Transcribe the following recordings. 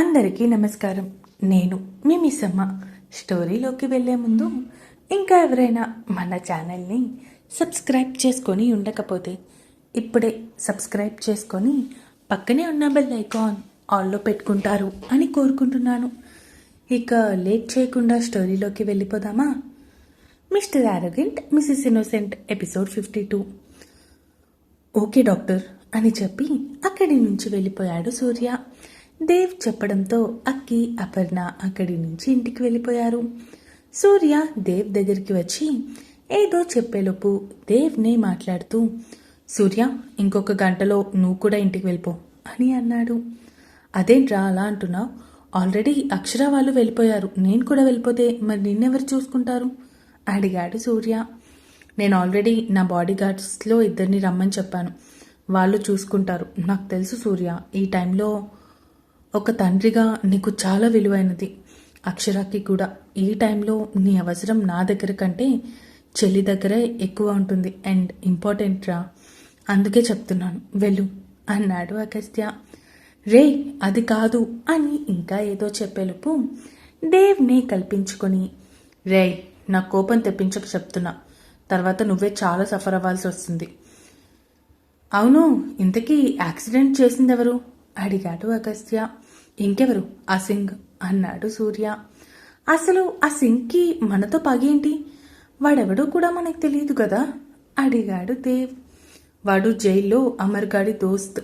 అందరికీ నమస్కారం. నేను మీ మిస్సమ్మ స్టోరీలోకి వెళ్ళే ముందు ఇంకా ఎవరైనా మన ఛానల్ని సబ్స్క్రైబ్ చేసుకొని ఉండకపోతే ఇప్పుడే సబ్స్క్రైబ్ చేసుకొని పక్కనే ఉన్న బెల్ ఐకాన్ ఆల్లో పెట్టుకుంటారు అని కోరుకుంటున్నాను. ఇక లేట్ చేయకుండా స్టోరీలోకి వెళ్ళిపోదామా? Mr arrogant Mrs innocent episode fifty two. Okay doctor అని చెప్పి అక్కడి నుంచి వెళ్ళిపోయాడు సూర్య. దేవ్ చెప్పడంతో అక్కి అపర్ణ అక్కడి నుంచి ఇంటికి వెళ్ళిపోయారు. సూర్య దేవ్ దగ్గరికి వచ్చి ఏదో చెప్పేలోపు దేవ్నే మాట్లాడుతూ సూర్య ఇంకొక గంటలో నువ్వు కూడా ఇంటికి వెళ్ళిపో అని అన్నాడు. అదేంట్రా అలా అంటున్నావు? ఆల్రెడీ అక్షర వాళ్ళు వెళ్ళిపోయారు. నేను కూడా వెళ్ళిపోతే మరి నిన్నెవరు చూసుకుంటారు? అడిగాడు సూర్య. నేను ఆల్రెడీ నా బాడీ గార్డ్స్లో ఇద్దరిని రమ్మని చెప్పాను. వాళ్ళు చూసుకుంటారు. నాకు తెలుసు సూర్య ఈ టైంలో ఒక తండ్రిగా నీకు చాలా విలువైనది. అక్షరాకి కూడా ఈ టైంలో నీ అవసరం నా దగ్గర కంటే చెల్లి దగ్గరే ఎక్కువ ఉంటుంది అండ్ ఇంపార్టెంట్ రా. అందుకే చెప్తున్నాను వెళ్ళు అన్నాడు అగస్త్య. రే అది కాదు అని ఇంకా ఏదో చెప్పేలోపు దేవ్ని కల్పించుకొని రే నా కోపం తెప్పించక చెప్తున్నా. తర్వాత నువ్వే చాలా సఫర్ అవ్వాల్సి వస్తుంది. అవును ఇంతకీ యాక్సిడెంట్ చేసింది ఎవరు అడిగాడు అగస్త్య. ఇంకెవరు? ఆ సింగ్ అన్నాడు సూర్య. అసలు ఆ సింగ్కి మనతో పగేంటి? వాడెవడో కూడా మనకు తెలియదు కదా అడిగాడు దేవ్. వాడు జైల్లో అమర్గాడి దోస్త్.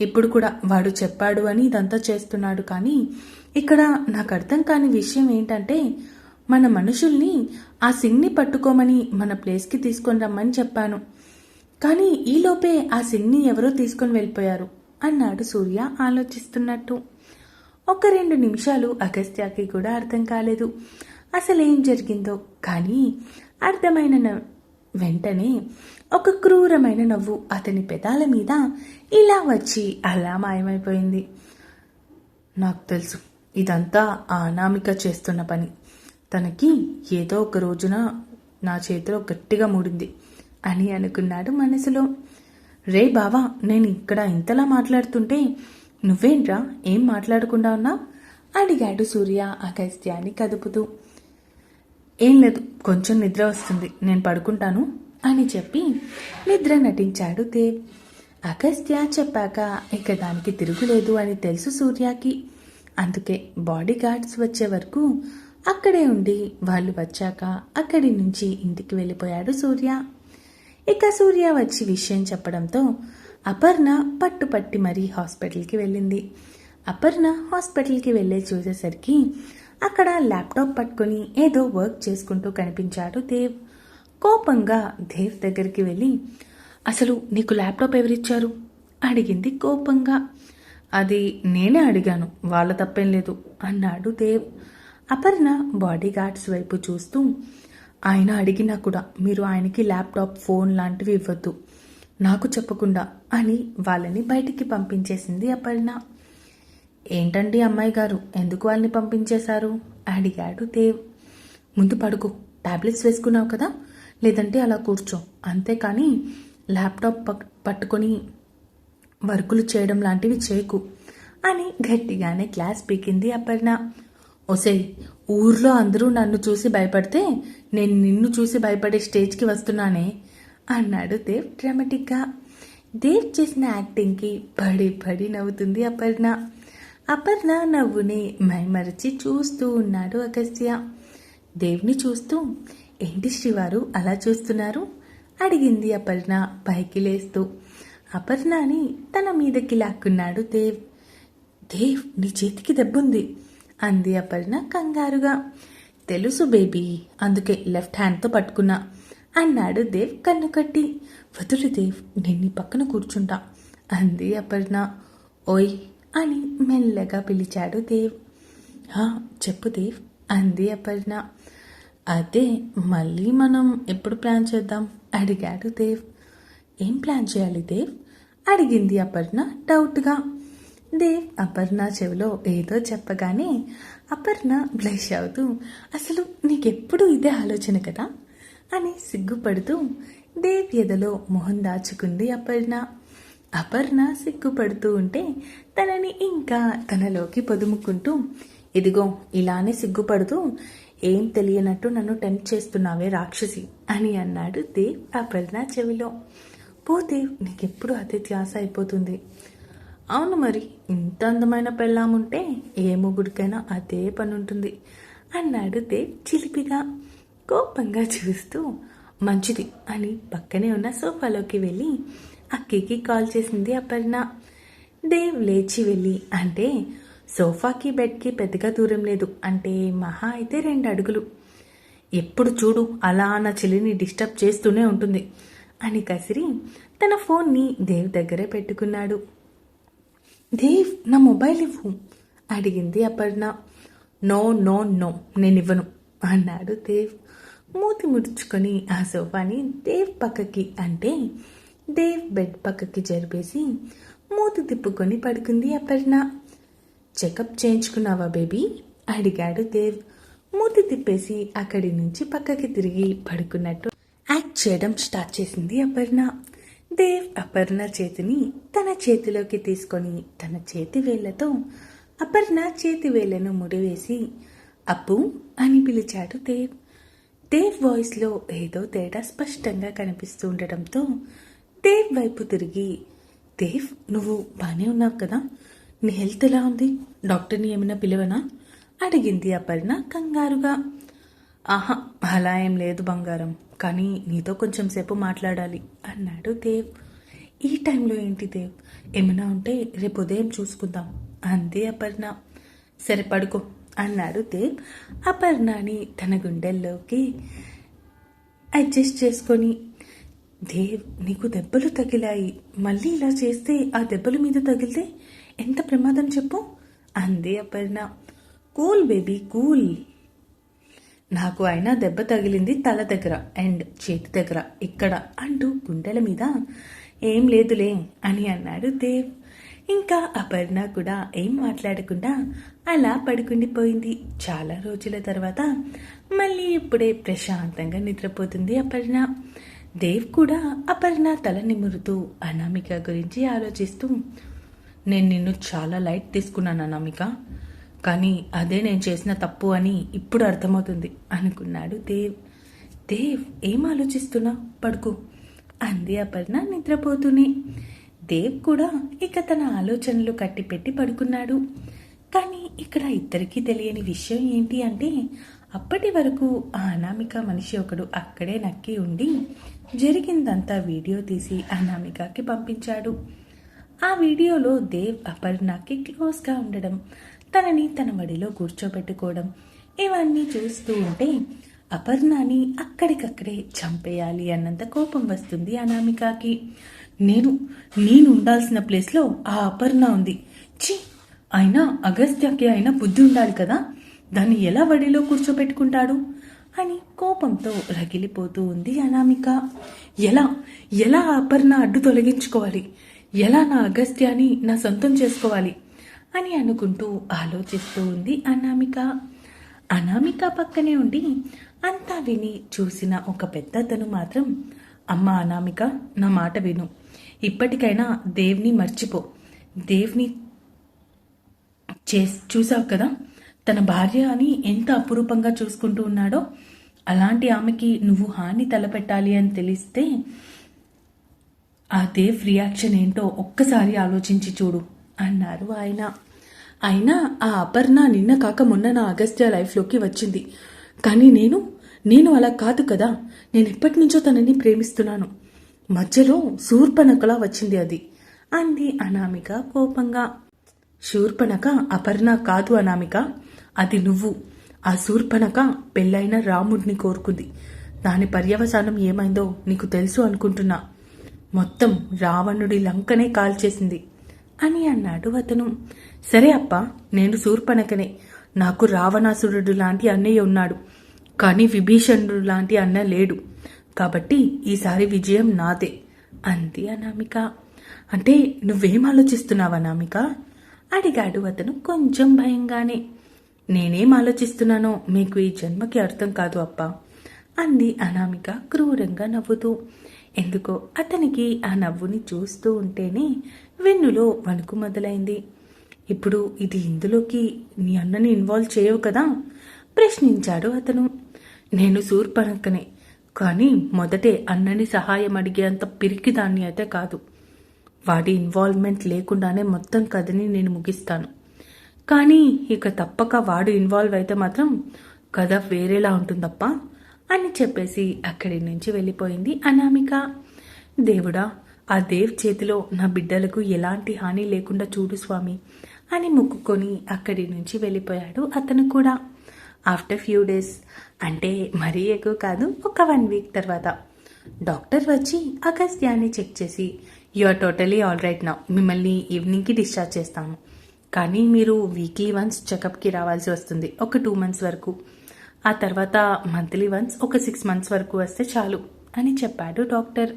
ఇప్పుడు కూడా వాడు చెప్పాడు అని ఇదంతా చేస్తున్నాడు కానీ ఇక్కడ నాకు అర్థం కాని విషయం ఏంటంటే మన మనుషుల్ని ఆ సింగ్ని పట్టుకోమని మన ప్లేస్కి తీసుకొని రమ్మని చెప్పాను. కానీ ఈలోపే ఆ సింగ్ని ఎవరో తీసుకొని వెళ్ళిపోయారు అన్నాడు సూర్య ఆలోచిస్తున్నట్టు. ఒక రెండు నిమిషాలు అగస్త్యాకి కూడా అర్థం కాలేదు. అసలేం జరిగిందో కానీ అర్థమైన వెంటనే ఒక క్రూరమైన నవ్వు అతని పెదాల మీద ఇలా వచ్చి అలా మాయమైపోయింది. నాకు తెలుసు ఇదంతా ఆ అనామిక చేస్తున్న పని. తనకి ఏదో ఒక రోజున నా చేతిలో గట్టిగా మూడింది అని అనుకున్నాడు మనసులో. రే బావా నేను ఇక్కడ ఇంతలా మాట్లాడుతుంటే నువ్వేంట్రా? ఏం మాట్లాడకుండా ఉన్నావు అడిగాడు సూర్య అగస్త్యాన్ని కదుపుతూ. ఏం లేదు కొంచెం నిద్ర వస్తుంది నేను పడుకుంటాను అని చెప్పి నిద్ర నటించాడు దేవ్. అగస్త్య చెప్పాక ఇక దానికి తిరుగులేదు అని తెలుసు సూర్యకి. అందుకే బాడీ గార్డ్స్ వచ్చే వరకు అక్కడే ఉండి వాళ్ళు వచ్చాక అక్కడి నుంచి ఇంటికి వెళ్ళిపోయాడు సూర్య. ఇక సూర్య వచ్చి విషయం చెప్పడంతో అపర్ణ పట్టుపట్టి మరీ హాస్పిటల్కి వెళ్ళింది. అపర్ణ హాస్పిటల్కి వెళ్ళే చూసేసరికి అక్కడ ల్యాప్టాప్ పట్టుకొని ఏదో వర్క్ చేసుకుంటూ కనిపించాడు దేవ్. కోపంగా దేవ్ దగ్గరికి వెళ్ళి అసలు నీకు ల్యాప్టాప్ ఎవరిచ్చారు? అడిగింది కోపంగా. అది నేనే అడిగాను వాళ్ళ తప్పేం లేదు అన్నాడు దేవ్. అపర్ణ బాడీ గార్డ్స్ వైపు చూస్తూ ఆయన అడిగినా కూడా మీరు ఆయనకి ల్యాప్టాప్ ఫోన్ లాంటివి ఇవ్వద్దు. నాకు చెప్పకుండా అని వాళ్ళని బయటికి పంపించేసింది అపర్ణ. ఏంటండి అమ్మాయి గారు ఎందుకు వాళ్ళని పంపించేశారు? అడిగాడు దేవ్. ముందు పడుకో టాబ్లెట్స్ వేసుకున్నావు కదా లేదంటే అలా కూర్చో. అంతేకాని ల్యాప్టాప్ పట్టుకొని వర్కులు చేయడం లాంటివి చేయకు అని గట్టిగానే క్లాస్ పీకింది అపర్ణ. ఒసే ఊర్లో అందరూ నన్ను చూసి భయపడితే నేను నిన్ను చూసి భయపడే స్టేజ్కి వస్తున్నానే అన్నాడు దేవ్ డ్రామాటిక్గా. దేవ్ చేసిన యాక్టింగ్కి పడి పడి నవ్వుతుంది అపర్ణ. అపర్ణ నవ్వుని మైమరచి చూస్తూ ఉన్నాడు అగస్త్య. దేవ్ని చూస్తూ ఏంటి శ్రీవారు అలా చూస్తున్నారు? అడిగింది అపర్ణ పైకి లేస్తూ. అపర్ణని తన మీదకి లాక్కున్నాడు దేవ్. దేవ్ నీ చేతికి దెబ్బుంది అంది అపర్ణ కంగారుగా. తెలుసు బేబీ అందుకే లెఫ్ట్ హ్యాండ్తో పట్టుకున్నా. అన్నాడు దేవ్ కన్ను కట్టి వదులు దేవ్ నేను నీ పక్కన కూర్చుంటా. అంది అపర్ణ. ఓయ్ అని మెల్లగా పిలిచాడు దేవ్. చెప్పు దేవ్ అంది అపర్ణ. అదే మళ్ళీ మనం ఎప్పుడు ప్లాన్ చేద్దాం? అడిగాడు దేవ్. ఏం ప్లాన్ చేయాలి దేవ్? అడిగింది అపర్ణ డౌట్గా. దేవ్ అపర్ణ చెవిలో ఏదో చెప్పగానే అపర్ణ బ్లష్ అవుతూ అసలు నీకెప్పుడు ఇదే ఆలోచన కదా? అని సిగ్గుపడుతూ దేవ్ మొహం దాచుకుంది అపర్ణ. అపర్ణ సిగ్గుపడుతూ ఉంటే తనని ఇంకా తనలోకి పొదుముకుంటూ ఇదిగో ఇలానే సిగ్గుపడుతూ ఏం తెలియనట్టు నన్ను టెంప్ట్ చేస్తున్నావే రాక్షసి అని అన్నాడు దేవ్ అపర్ణ చెవిలో. పో దేవ్ నీకెప్పుడు అదే ధ్యాస అయిపోతుంది. అవును మరి ఇంత అందమైన పెళ్ళాముంటే ఏ మొగుడికైనా అదే పని ఉంటుంది అన్నాడు దేవ్ చిలిపిగా. కోపంగా చూస్తూ మంచిది అని పక్కనే ఉన్న సోఫాలోకి వెళ్ళి అక్కకి కాల్ చేసింది అపర్ణ. దేవ్ లేచి వెళ్ళి. అంటే సోఫాకి బెడ్కి పెద్దగా దూరం లేదు. అంటే మహా అయితే రెండు అడుగులు. ఎప్పుడు చూడు అలా నా చెల్లిని డిస్టర్బ్ చేస్తూనే ఉంటుంది అని కసిరి తన ఫోన్ని దేవ్ దగ్గరే పెట్టుకున్నాడు. దేవ్ నా మొబైల్ ఇవ్వు అడిగింది అపర్ణ. నో నో నో నేను ఇవ్వను అన్నాడు దేవ్. మూతి ముడుచుకొని ఆ సోఫాని దేవ్ పక్కకి అంటే దేవ్ బెడ్ పక్కకి జరిపేసి మూతి తిప్పుకొని పడుకుంది అపర్ణ. Checkup చేయించుకున్నావా baby? అడిగాడు దేవ్. మూతి తిప్పేసి అక్కడి నుంచి పక్కకి తిరిగి పడుకున్నట్టు యాక్ట్ చేయడం స్టార్ట్ చేసింది అపర్ణ. దేవ్ అపర్ణ చేతిని తన చేతిలోకి తీసుకొని తన చేతి వేళ్ళతో అపర్ణ చేతి వేళ్ళను ముడివేసి అప్పు అని పిలిచాడు దేవ్. దేవ్ వాయిస్లో ఏదో తేడా స్పష్టంగా కనిపిస్తూ ఉండటంతో దేవ్ వైపు తిరిగి దేవ్ నువ్వు బాగానే ఉన్నావు కదా? నీ హెల్త్ ఎలా ఉంది? డాక్టర్ని ఏమైనా పిలవనా? అడిగింది అపర్ణ కంగారుగా. ఆహా అలా ఏం లేదు బంగారం కానీ నీతో కొంచెం సేపు మాట్లాడాలి అన్నాడు దేవ్. ఈ టైంలో ఏంటి దేవ్? ఏమైనా ఉంటే రేపు ఉదయం చూసుకుందాం అంది అపర్ణ. సరే పడుకో అన్నాడు దేవ్. అపర్ణాని తన గుండెల్లోకి అడ్జస్ట్ చేసుకొని దేవ్ నీకు దెబ్బలు తగిలాయి. మళ్ళీ ఇలా చేస్తే ఆ దెబ్బల మీద తగిలితే ఎంత ప్రమాదం చెప్పు అంది అపర్ణ. Cool baby cool. నాకు అయినా దెబ్బ తగిలింది తల దగ్గర అండ్ చేతి దగ్గర ఇక్కడ అంటూ గుండెల మీద ఏం లేదులే అని అన్నాడు దేవ్. ఇంకా అపర్ణ కూడా ఏం మాట్లాడకుండా అలా పడుకుండిపోయింది. చాలా రోజుల తర్వాత మళ్ళీ ఇప్పుడే ప్రశాంతంగా నిద్రపోతుంది అపర్ణ. దేవ్ కూడా అపర్ణ తల నిమురుతూ అనామిక గురించి ఆలోచిస్తూ నేను నిన్ను చాలా లైట్ తీసుకున్నాను అనామిక కానీ అదే నేను చేసిన తప్పు అని ఇప్పుడు అర్థమవుతుంది అనుకున్నాడు దేవ్. దేవ్ ఏం ఆలోచిస్తున్నా పడుకో అంది అపర్ణ నిద్రపోతూనే. దేవ్ కూడా ఇక తన ఆలోచనలు కట్టిపెట్టి పడుకున్నాడు. కానీ ఇక్కడ ఇద్దరికీ తెలియని విషయం ఏంటి అంటే అప్పటి వరకు ఆ అనామిక మనిషి ఒకడు అక్కడే నక్కి ఉండి జరిగిందంతా వీడియో తీసి అనామికకి పంపించాడు. ఆ వీడియోలో దేవ్ అపర్ణకి క్లోజ్గా ఉండడం తనని తన వడిలో కూర్చోబెట్టుకోవడం ఇవన్నీ చూస్తూ ఉంటే అపర్ణాని అక్కడికక్కడే చంపేయాలి అన్నంత కోపం వస్తుంది అనామికకి. నేను నేను ఉండాల్సిన ప్లేస్లో ఆ అపర్ణ ఉంది. చి అయినా అగస్త్యకి అయినా బుద్ధి ఉండాలి కదా? దాన్ని ఎలా వడిలో కూర్చోబెట్టుకుంటాడు అని కోపంతో రగిలిపోతూ ఉంది అనామిక. ఎలా ఎలా అపర్ణ అడ్డు తొలగించుకోవాలి? ఎలా నా అగస్త్యాన్ని నా సొంతం చేసుకోవాలి? అని అనుకుంటూ ఆలోచిస్తూ ఉంది అనామిక. అనామిక పక్కనే ఉండి అంతా విని చూసిన ఒక పెద్దతను మాత్రం అమ్మ అనామిక నా మాట విను. ఇప్పటికైనా దేవ్ని మర్చిపో. దేవ్ని చే చూసావు కదా? తన భార్య అని ఎంత అపురూపంగా చూసుకుంటూ ఉన్నాడో అలాంటి ఆమెకి నువ్వు హాని తలపెట్టాలి అని తెలిస్తే ఆ దేవ్ రియాక్షన్ ఏంటో ఒక్కసారి ఆలోచించి చూడు అన్నారు ఆయన. అయినా ఆ అపర్ణ నిన్న కాక మొన్న నా అగస్త్య లైఫ్లోకి వచ్చింది. కానీ నేను నేను అలా కాదు కదా. నేను ఎప్పటి నుంచో తనని ప్రేమిస్తున్నాను. మధ్యలో శూర్పణకలా వచ్చింది అది. అంది అనామిక కోపంగా. శూర్పణక అపర్ణ కాదు అనామిక అది నువ్వు. ఆ శూర్పణక పెళ్ళైన రాముడిని కోరుకుంది. దాని పర్యవసానం ఏమైందో నీకు తెలుసు అనుకుంటున్నా. మొత్తం రావణుడి లంకనే కాల్చేసింది అని అన్నాడు అతను. సరే అప్ప నేను శూర్పణకనే నాకు రావణాసురుడు లాంటి అన్నయ్య ఉన్నాడు. కానీ విభీషణుడు లాంటి అన్న లేడు. కాబట్టి ఈసారి విజయం నాదే అంది అనామిక. అంటే నువ్వేం ఆలోచిస్తున్నావు అనామిక? అడిగాడు అతను కొంచెం భయంగానే. నేనేం ఆలోచిస్తున్నానో మీకు ఈ జన్మకి అర్థం కాదు అప్ప అంది అనామిక క్రూరంగా నవ్వుతూ. ఎందుకో అతనికి ఆ నవ్వుని చూస్తూ ఉంటేనే వెన్నులో వణుకు మొదలైంది. ఇప్పుడు ఇది ఇందులోకి నీ అన్నని ఇన్వాల్వ్ చేయవు కదా? ప్రశ్నించాడు అతను. నేను సూర్పనక్కనే కానీ మొదటే అన్నని సహాయం అడిగేంత పిరికిదాన్ని అయితే కాదు. వాడి ఇన్వాల్వ్మెంట్ లేకుండానే మొత్తం కథని నేను ముగిస్తాను. కానీ ఇక తప్పక వాడు ఇన్వాల్వ్ అయితే మాత్రం కథ వేరేలా ఉంటుందప్ప అని చెప్పేసి అక్కడి నుంచి వెళ్ళిపోయింది అనామిక. దేవుడా ఆ దేవ్ చేతిలో నా బిడ్డలకు ఎలాంటి హాని లేకుండా చూడు స్వామి అని మొక్కుకొని అక్కడి నుంచి వెళ్ళిపోయాడు అతను కూడా. After few days. అంటే మరీ ఎక్కువ కాదు ఒక వన్ వీక్ తర్వాత. డాక్టర్ వచ్చి అగస్త్యాన్ని చెక్ చేసి you are totally all right నా మిమ్మల్ని ఈవినింగ్కి డిశ్చార్జ్ చేస్తాము. కానీ మీరు వీక్లీ వన్స్ చెకప్కి రావాల్సి వస్తుంది ఒక టూ మంత్స్ వరకు. ఆ తర్వాత మంత్లీ వన్స్ ఒక సిక్స్ మంత్స్ వరకు వస్తే చాలు అని చెప్పాడు డాక్టర్.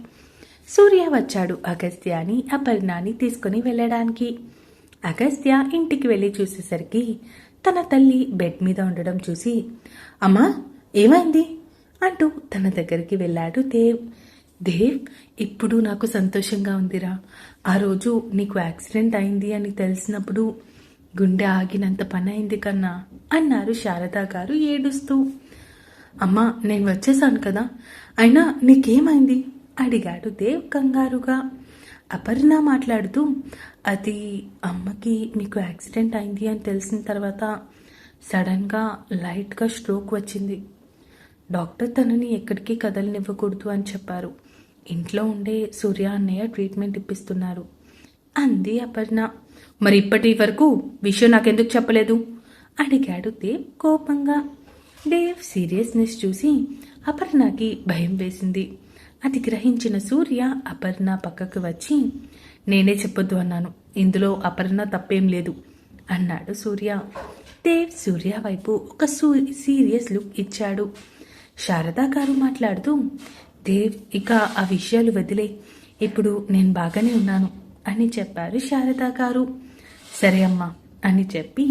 సూర్య వచ్చాడు అగస్త్యాని అపర్ణాని తీసుకుని వెళ్ళడానికి. అగస్త్య ఇంటికి వెళ్ళి చూసేసరికి తన తల్లి బెడ్ మీద ఉండడం చూసి అమ్మా ఏమైంది? అంటూ తన దగ్గరికి వెళ్ళాడు దేవ్ దేవ్ ఇప్పుడు నాకు సంతోషంగా ఉందిరా. ఆ రోజు నీకు యాక్సిడెంట్ అయింది అని తెలిసినప్పుడు గుండె ఆగినంత పని అయింది కన్నా అన్నారు శారదా గారు ఏడుస్తూ. అమ్మా నేను వచ్చేసాను కదా. అయినా నీకేమైంది? అడిగాడు దేవ్ కంగారుగా. అపర్ణ మాట్లాడుతూ అది అమ్మకి మీకు యాక్సిడెంట్ అయింది అని తెలిసిన తర్వాత సడన్గా లైట్గా స్ట్రోక్ వచ్చింది. డాక్టర్ తనని ఎక్కడికి కదలనివ్వకూడదు అని చెప్పారు. ఇంట్లో ఉండే సూర్య అన్నయ్య ట్రీట్మెంట్ ఇప్పిస్తున్నారు. అంది అపర్ణ. మరి ఇప్పటి వరకు విషయం నాకెందుకు చెప్పలేదు? అడిగాడు దేవ్ కోపంగా. దేవ్ సీరియస్నెస్ చూసి అపర్ణకి భయం వేసింది. అది గ్రహించిన సూర్య అపర్ణ పక్కకు వచ్చి నేనే చెప్పొద్దు అన్నాను. ఇందులో అపర్ణ తప్పేం లేదు అన్నాడు సూర్య. దేవ్ సూర్య వైపు ఒక సూ సీరియస్ లుక్ ఇచ్చాడు. శారదా గారు మాట్లాడుతూ దేవ్ ఇక ఆ విషయాలు వదిలే. ఇప్పుడు నేను బాగానే ఉన్నాను అని చెప్పారు శారదా గారు. సరే అమ్మా అని చెప్పి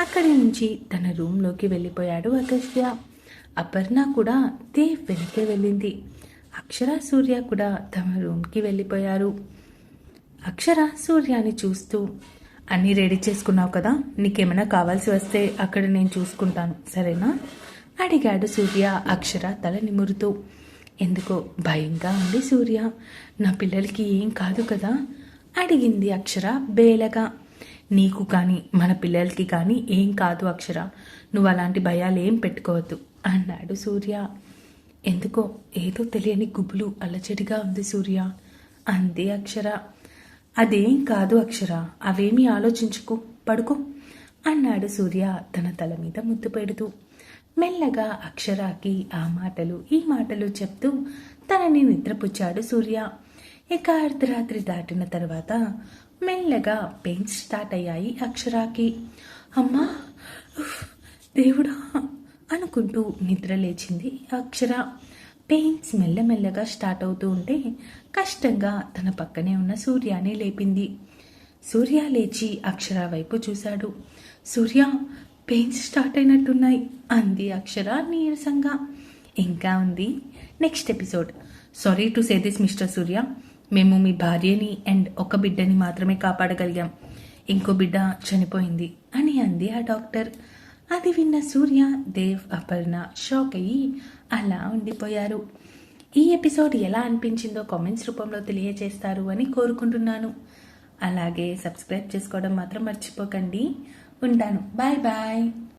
అక్కడి నుంచి తన రూమ్లోకి వెళ్ళిపోయాడు అగస్త్య. అపర్ణ కూడా దేవ్ వెనకే వెళ్ళింది. అక్షర సూర్య కూడా తమ రూమ్కి వెళ్ళిపోయారు. అక్షర సూర్యాని చూస్తూ అన్నీ రెడీ చేసుకున్నావు కదా? నీకేమైనా కావాల్సి వస్తే అక్కడ నేను చూసుకుంటాను. సరేనా? అడిగాడు సూర్య అక్షర తల నిమురుతూ. ఎందుకో భయంగా ఉంది సూర్య. నా పిల్లలకి ఏం కాదు కదా? అడిగింది అక్షర బేలగా. నీకు కానీ మన పిల్లలకి కానీ ఏం కాదు అక్షర. నువ్వు అలాంటి భయాలు ఏం పెట్టుకోవద్దు అన్నాడు సూర్య. ఎందుకో ఏదో తెలియని గుబులు అల్లచడిగా ఉంది సూర్య. అంది అక్షర. అదేం కాదు అక్షర. అవేమీ ఆలోచించుకో. పడుకో అన్నాడు సూర్య తన తల మీద ముద్దు పెడుతూ. మెల్లగా అక్షరాకి ఆ మాటలు ఈ మాటలు చెప్తూ తనని నిద్రపుచ్చాడు సూర్య. ఇక అర్ధరాత్రి దాటిన తర్వాత మెల్లగా పెయిన్స్ స్టార్ట్ అయ్యాయి అక్షరాకి. అమ్మా! దేవుడా! అనుకుంటూ నిద్ర లేచింది అక్షర. పెయిన్స్ మెల్లమెల్లగా స్టార్ట్ అవుతూ ఉంటే కష్టంగా తన పక్కనే ఉన్న సూర్యాని లేపింది. సూర్య లేచి అక్షర వైపు చూశాడు. సూర్య పెయిన్స్ స్టార్ట్ అయినట్టున్నాయి అంది అక్షర నీరసంగా. ఇంకా ఉంది. Next episode. Sorry to say this Mr Surya. మేము మీ భార్యని అండ్ ఒక బిడ్డని మాత్రమే కాపాడగలిగాం. ఇంకో బిడ్డ చనిపోయింది అని అంది ఆ డాక్టర్. అది విన్న సూర్య దేవ్ అపర్ణ షాక్ అయ్యి అలా ఉండిపోయారు. ఈ ఎపిసోడ్ ఎలా అనిపించిందో కామెంట్స్ రూపంలో తెలియజేస్తారు అని కోరుకుంటున్నాను. అలాగే సబ్స్క్రైబ్ చేసుకోవడం మాత్రం మర్చిపోకండి. ఉంటాను. Bye bye.